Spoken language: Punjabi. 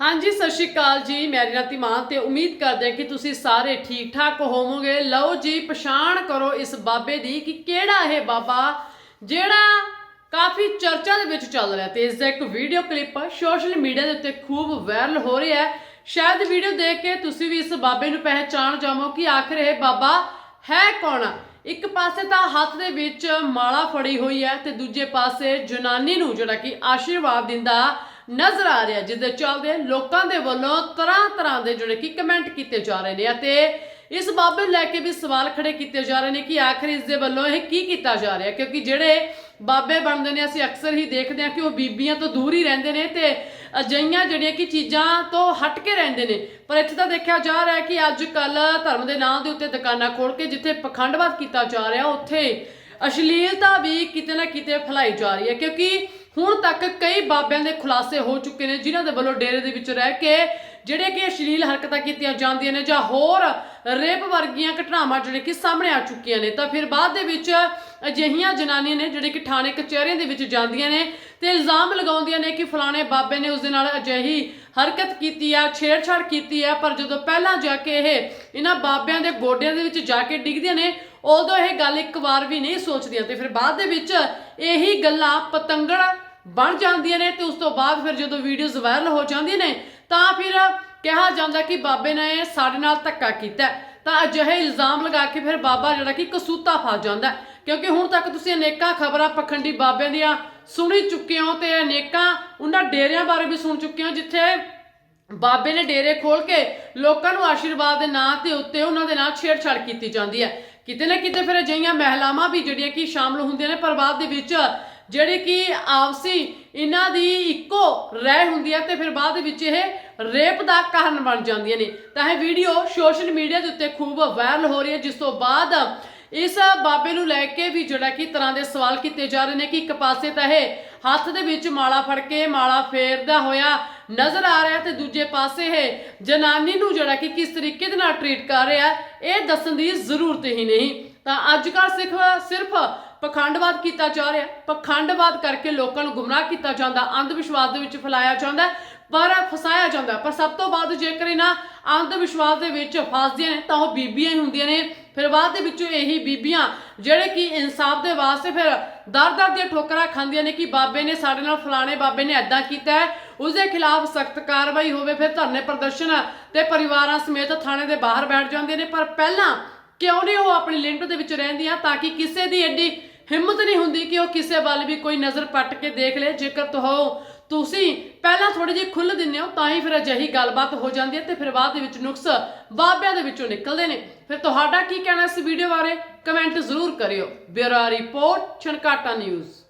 ਹਾਂਜੀ, ਸਤਿ ਸ਼੍ਰੀ ਅਕਾਲ ਜੀ। ਮੈਂ ਰਾਤੀ ਮਾਨ ਤੇ ਉਮੀਦ ਕਰਦੇ ਹਾਂ ਕਿ ਤੁਸੀਂ ਸਾਰੇ ਠੀਕ ਠਾਕ ਹੋਵੋਗੇ। ਲਓ ਜੀ, ਪਛਾਣ ਕਰੋ ਇਸ ਬਾਬੇ ਦੀ ਕਿ ਕਿਹੜਾ ਇਹ ਬਾਬਾ ਜਿਹੜਾ ਕਾਫੀ ਚਰਚਾ ਦੇ ਵਿੱਚ ਚੱਲ ਰਿਹਾ ਤੇ ਇਸ ਦਾ ਇੱਕ ਵੀਡੀਓ ਕਲਿੱਪ ਸੋਸ਼ਲ ਮੀਡੀਆ ਦੇ ਉੱਤੇ ਖੂਬ ਵਾਇਰਲ ਹੋ ਰਿਹਾ ਹੈ। ਸ਼ਾਇਦ ਵੀਡੀਓ ਦੇਖ ਕੇ ਤੁਸੀਂ ਵੀ ਇਸ ਬਾਬੇ ਨੂੰ ਪਹਿਚਾਣ ਜਾਵੋ ਕਿ ਆਖਰ ਇਹ ਬਾਬਾ ਹੈ ਕੌਣ ਇੱਕ ਪਾਸੇ ਤਾਂ ਹੱਥ ਦੇ ਵਿੱਚ ਮਾਲਾ ਫੜੀ ਹੋਈ ਹੈ ਤੇ ਦੂਜੇ ਪਾਸੇ ਜਨਾਨੀ ਨੂੰ ਜਿਹੜਾ ਕਿ ਆਸ਼ੀਰਵਾਦ ਦਿੰਦਾ ਨਜ਼ਰ ਆ ਰਿਹਾ ਜਿਸ ਦੇ ਚੱਲਦੇ ਲੋਕਾਂ ਦੇ ਵੱਲੋਂ ਤਰ੍ਹਾਂ ਤਰ੍ਹਾਂ ਦੇ ਜਿਹੜੇ ਕਿ ਕਮੈਂਟ ਕੀਤੇ ਜਾ ਰਹੇ ਨੇ ਅਤੇ ਇਸ ਬਾਬੇ ਨੂੰ ਲੈ ਕੇ ਵੀ ਸਵਾਲ ਖੜੇ ਕੀਤੇ ਜਾ ਰਹੇ ਨੇ ਕਿ ਆਖਰ ਇਸ ਦੇ ਵੱਲੋਂ ਇਹ ਕੀ ਕੀਤਾ ਜਾ ਰਿਹਾ ਕਿਉਂਕਿ ਜਿਹੜੇ ਬਾਬੇ ਬਣਦੇ ਨੇ, ਅਸੀਂ ਅਕਸਰ ਹੀ ਦੇਖਦੇ ਹਾਂ ਕਿ ਉਹ ਬੀਬੀਆਂ ਤੋਂ ਦੂਰ ਹੀ ਰਹਿੰਦੇ ਨੇ ਤੇ ਅਜਿਹੀਆਂ ਜਿਹੜੀਆਂ ਕਿ ਚੀਜ਼ਾਂ ਤੋਂ ਹਟ ਕੇ ਰਹਿੰਦੇ ਨੇ। ਪਰ ਇੱਥੇ ਤਾਂ ਦੇਖਿਆ ਜਾ ਰਿਹਾ ਕਿ ਅੱਜ ਕੱਲ ਧਰਮ ਦੇ ਨਾਂ ਦੇ ਉੱਤੇ ਦੁਕਾਨਾਂ ਖੋਲ ਕੇ ਜਿੱਥੇ ਪਖੰਡਵਾਦ ਕੀਤਾ ਜਾ ਰਿਹਾ, ਉੱਥੇ ਅਸ਼ਲੀਲਤਾ ਵੀ ਕਿਤੇ ਨਾ ਕਿਤੇ ਫੈਲਾਈ ਜਾ ਰਹੀ ਹੈ। ਕਿਉਂਕਿ ਹੁਣ ਤੱਕ ਕਈ ਬਾਬਿਆਂ ਦੇ ਖੁਲਾਸੇ ਹੋ ਚੁੱਕੇ ਨੇ, ਜਿਨ੍ਹਾਂ ਦੇ ਵੱਲੋਂ ਡੇਰੇ ਦੇ ਵਿੱਚ ਰਹਿ ਕੇ ਜਿਹੜੇ ਕਿ ਅਸ਼ਲੀਲ ਹਰਕਤਾਂ ਕੀਤੀਆਂ ਜਾਂਦੀਆਂ ਨੇ ਜਾਂ ਹੋਰ ਰੇਪ ਵਰਗੀਆਂ ਘਟਨਾਵਾਂ ਜਿਹੜੇ ਕਿ ਸਾਹਮਣੇ ਆ ਚੁੱਕੀਆਂ ਨੇ। ਤਾਂ ਫਿਰ ਬਾਅਦ ਦੇ ਵਿੱਚ ਅਜਿਹੀਆਂ ਜਨਾਨੀਆਂ ਨੇ ਜਿਹੜੇ ਕਿ ਥਾਣੇ ਕਚਹਿਰੀਆਂ ਦੇ ਵਿੱਚ ਜਾਂਦੀਆਂ ਨੇ ਤੇ ਇਲਜ਼ਾਮ ਲਗਾਉਂਦੀਆਂ ਨੇ ਕਿ ਫਲਾਣੇ ਬਾਬੇ ਨੇ ਉਸ ਦੇ ਨਾਲ ਅਜਿਹੀ ਹਰਕਤ ਕੀਤੀ ਆ, ਛੇੜਛਾੜ ਕੀਤੀ ਆ, ਪਰ ਜਦੋਂ ਪਹਿਲਾਂ ਜਾ ਕੇ ਇਹ ਇਹਨਾਂ ਬਾਬਿਆਂ ਦੇ ਗੋਡਿਆਂ ਦੇ ਵਿੱਚ ਜਾ ਕੇ ਡਿੱਗਦੀਆਂ ਨੇ, ਉਦੋਂ ਇਹ ਗੱਲ ਇੱਕ ਵਾਰ ਵੀ ਨਹੀਂ ਸੋਚਦੀਆਂ। ਤੇ ਫਿਰ ਬਾਅਦ ਦੇ ਵਿੱਚ ਇਹੀ ਗੱਲਾਂ ਪਤੰਗੜ ਬਣ ਜਾਂਦੀਆਂ ਨੇ ਤੇ ਉਸ ਤੋਂ ਬਾਅਦ ਫਿਰ ਜਦੋਂ ਵੀਡੀਓਜ਼ ਵਾਇਰਲ ਹੋ ਜਾਂਦੀਆਂ ਨੇ, ਤਾਂ ਫਿਰ ਕਿਹਾ ਜਾਂਦਾ ਕਿ ਬਾਬੇ ਨੇ ਸਾਡੇ ਨਾਲ ਧੱਕਾ ਕੀਤਾ। ਤਾਂ ਅਜਿਹੇ ਇਲਜ਼ਾਮ ਲਗਾ ਕੇ ਫਿਰ ਬਾਬਾ ਜਿਹੜਾ ਕਿ ਕਸੂਤਾ ਫਸ ਜਾਂਦਾ। ਕਿਉਂਕਿ ਹੁਣ ਤੱਕ ਤੁਸੀਂ ਅਨੇਕਾਂ ਖਬਰਾਂ ਪਖੰਡੀ ਬਾਬਿਆਂ ਦੀਆਂ ਸੁਣੀ ਚੁੱਕੇ ਹੋ ਤੇ ਅਨੇਕਾਂ ਉਹਨਾਂ ਡੇਰਿਆਂ ਬਾਰੇ ਵੀ ਸੁਣ ਚੁੱਕੇ ਹੋ, ਜਿੱਥੇ ਬਾਬੇ ਨੇ ਡੇਰੇ ਖੋਲ ਕੇ ਲੋਕਾਂ ਨੂੰ ਆਸ਼ੀਰਵਾਦ ਦੇ ਨਾਂ ਤੇ ਉੱਤੇ ਉਹਨਾਂ ਦੇ ਨਾਲ ਛੇੜਛਾੜ ਕੀਤੀ ਜਾਂਦੀ ਹੈ। ਕਿਤੇ ਨਾ ਕਿਤੇ ਫਿਰ ਅਜਿਹੀਆਂ ਮਹਿਲਾਵਾਂ ਵੀ ਜਿਹੜੀਆਂ ਕਿ ਸ਼ਾਮਲ ਹੁੰਦੀਆਂ ਨੇ, ਪਰਿਵਾਰ ਦੇ ਵਿੱਚ ਜਿਹੜੇ ਕਿ ਆਪਸੀ ਇਹਨਾਂ ਦੀ ਇੱਕੋ ਰਹਿ ਹੁੰਦੀ ਹੈ ਤੇ ਫਿਰ ਬਾਅਦ ਵਿੱਚ ਇਹ ਰੇਪ ਦਾ ਕਾਰਨ ਬਣ ਜਾਂਦੀਆਂ ਨੇ। ਤਾਂ ਇਹ ਵੀਡੀਓ ਸੋਸ਼ਲ ਮੀਡੀਆ ਦੇ ਉੱਤੇ ਖੂਬ ਵਾਇਰਲ ਹੋ ਰਹੀ ਹੈ, ਜਿਸ ਤੋਂ ਬਾਅਦ ਇਸ ਬਾਬੇ ਨੂੰ ਲੈ ਕੇ ਵੀ ਜਿਹੜਾ ਕਿ ਤਰ੍ਹਾਂ ਦੇ ਸਵਾਲ ਕੀਤੇ ਜਾ ਰਹੇ ਨੇ ਕਿ ਇੱਕ ਪਾਸੇ ਤਾਂ ਇਹ ਹੱਥ ਦੇ ਵਿੱਚ ਮਾਲਾ ਫੜ ਕੇ ਮਾਲਾ ਫੇਰਦਾ ਹੋਇਆ ਨਜ਼ਰ ਆ ਰਿਹਾ ਤੇ ਦੂਜੇ ਪਾਸੇ ਇਹ ਜਨਾਨੀ ਨੂੰ ਜਿਹੜਾ ਕਿ ਕਿਸ ਤਰੀਕੇ ਦੇ ਨਾਲ ਟ੍ਰੀਟ ਕਰ ਰਿਹਾ, ਇਹ ਦੱਸਣ ਦੀ ਜ਼ਰੂਰਤ ਹੀ ਨਹੀਂ। ਤਾਂ ਅੱਜ ਕੱਲ੍ਹ ਸਿਰਫ ਸਿਰਫ ਪਖੰਡਵਾਦ ਕੀਤਾ ਜਾ ਰਿਹਾ, ਪਖੰਡਵਾਦ ਕਰਕੇ ਲੋਕਾਂ ਨੂੰ ਗੁੰਮਰਾਹ ਕੀਤਾ ਜਾਂਦਾ ਅੰਧ ਵਿਸ਼ਵਾਸ ਦੇ ਵਿੱਚ ਫੈਲਾਇਆ ਜਾਂਦਾ, ਪਰ ਫਸਾਇਆ ਜਾਂਦਾ। ਪਰ ਸਭ ਤੋਂ ਬਾਅਦ ਜੇਕਰ ਇਹਨਾਂ ਅੰਧ ਵਿਸ਼ਵਾਸ ਦੇ ਵਿੱਚ ਫਸਦੀਆਂ ਨੇ, ਤਾਂ ਉਹ ਬੀਬੀਆਂ ਹੀ ਹੁੰਦੀਆਂ ਨੇ। ਫਿਰ ਬਾਅਦ ਦੇ ਵਿੱਚੋਂ ਇਹੀ ਬੀਬੀਆਂ, ਜਿਹੜੇ ਕਿ ਇਨਸਾਫ ਦੇ ਵਾਸਤੇ ਫਿਰ ਦਰ-ਦਰ ਦੀਆਂ ਠੋਕਰਾਂ ਖਾਂਦੀਆਂ ਨੇ ਕਿ ਬਾਬੇ ਨੇ ਸਾਡੇ ਨਾਲ ਫਲਾਣੇ ਬਾਬੇ ਨੇ ਐਦਾਂ ਕੀਤਾ ਹੈ ਉਸ ਦੇ ਖਿਲਾਫ ਸਖਤ ਕਾਰਵਾਈ ਹੋਵੇ, ਫਿਰ ਧਰਨੇ ਪ੍ਰਦਰਸ਼ਨ ਤੇ ਪਰਿਵਾਰਾਂ ਸਮੇਤ ਥਾਣੇ ਦੇ ਬਾਹਰ ਬੈਠ ਜਾਂਦੇ ਨੇ। ਪਰ ਪਹਿਲਾਂ ਕਿਉਂ ਨਹੀਂ ਉਹ ਆਪਣੀ ਲਿੰਟ ਦੇ ਵਿੱਚ ਰਹਿੰਦੀਆਂ, ਤਾਂ ਕਿ ਕਿਸੇ ਦੀ ਐਡੀ ਹਿੰਮਤ ਨਹੀਂ ਹੁੰਦੀ ਕਿ ਉਹ ਕਿਸੇ ਵੱਲ ਵੀ ਕੋਈ ਨਜ਼ਰ ਪੱਟ ਕੇ ਦੇਖ ਲੇ। ਜੇਕਰ ਤੋ ਤੁਸੀਂ ਪਹਿਲਾਂ ਥੋੜੀ ਜਿਹੀ ਖੁੱਲ ਦਿੰਦੇ ਹੋ, ਤਾਂ ਹੀ ਫਿਰ ਅਜਿਹੀ ਗੱਲਬਾਤ ਹੋ ਜਾਂਦੀ ਹੈ ਤੇ ਫਿਰ ਬਾਅਦ ਦੇ ਵਿੱਚ ਨੁਕਸ ਬਾਬਿਆਂ ਦੇ ਵਿੱਚੋਂ ਨਿਕਲਦੇ ਨੇ। ਫਿਰ ਤੁਹਾਡਾ ਕੀ ਕਹਿਣਾ ਇਸ ਵੀਡੀਓ ਬਾਰੇ? ਕਮੈਂਟ ਜ਼ਰੂਰ ਕਰਿਓ। Bureau report, Chhankata news.